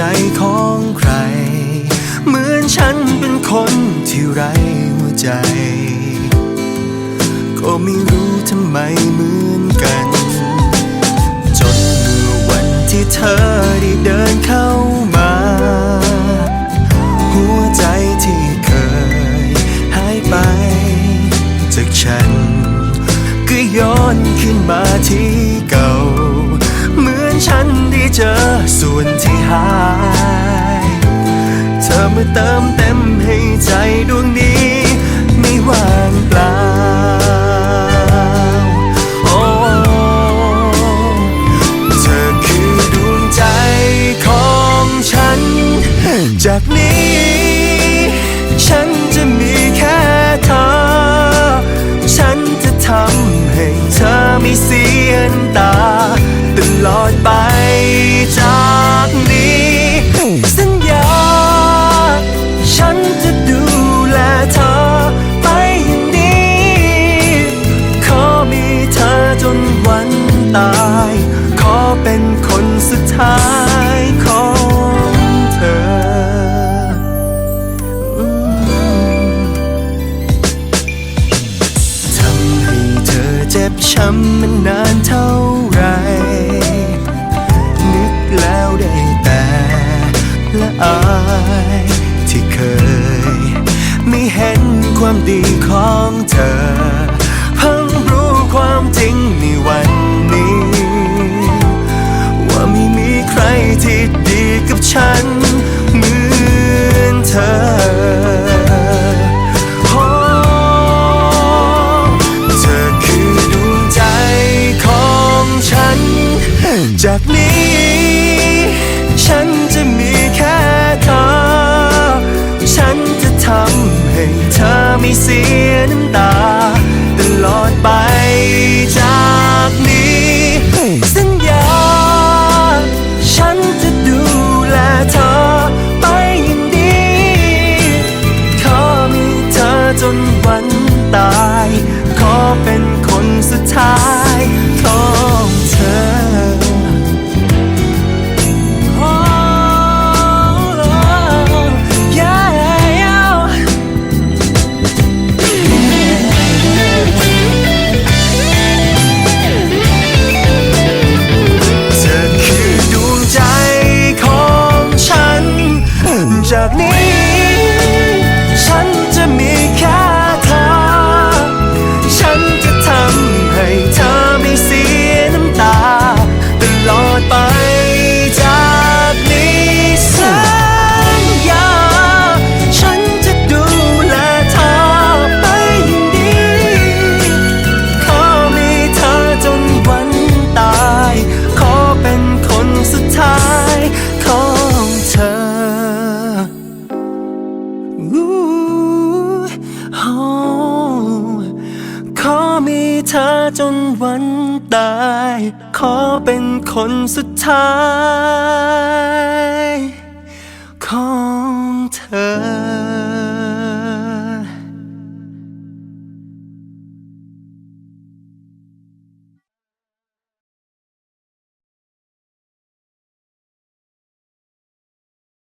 ใจของใคร เหมือนฉันเป็นคนที่ไร้หัวใจ ก็ไม่รู้ทำไมเหมือนกัน จนเมื่อวันที่เธอได้เดินเข้ามา หัวใจที่เคยหายไป จากฉัน ก็ย้อนขึ้นมาที่ ทาย เธอมาเติมเต็มให้ใจดวงนี้ไม่ว่างเปล่า โอ้เธอคือดวงใจของฉันจาก จ็บช้ำมันนานเท่าไร จากนี้ ฉันจะมีแค่เธอ ฉันจะทำให้เธอไม่เสีย มีเธอจนวันตาย ขอเป็นคนสุดท้าย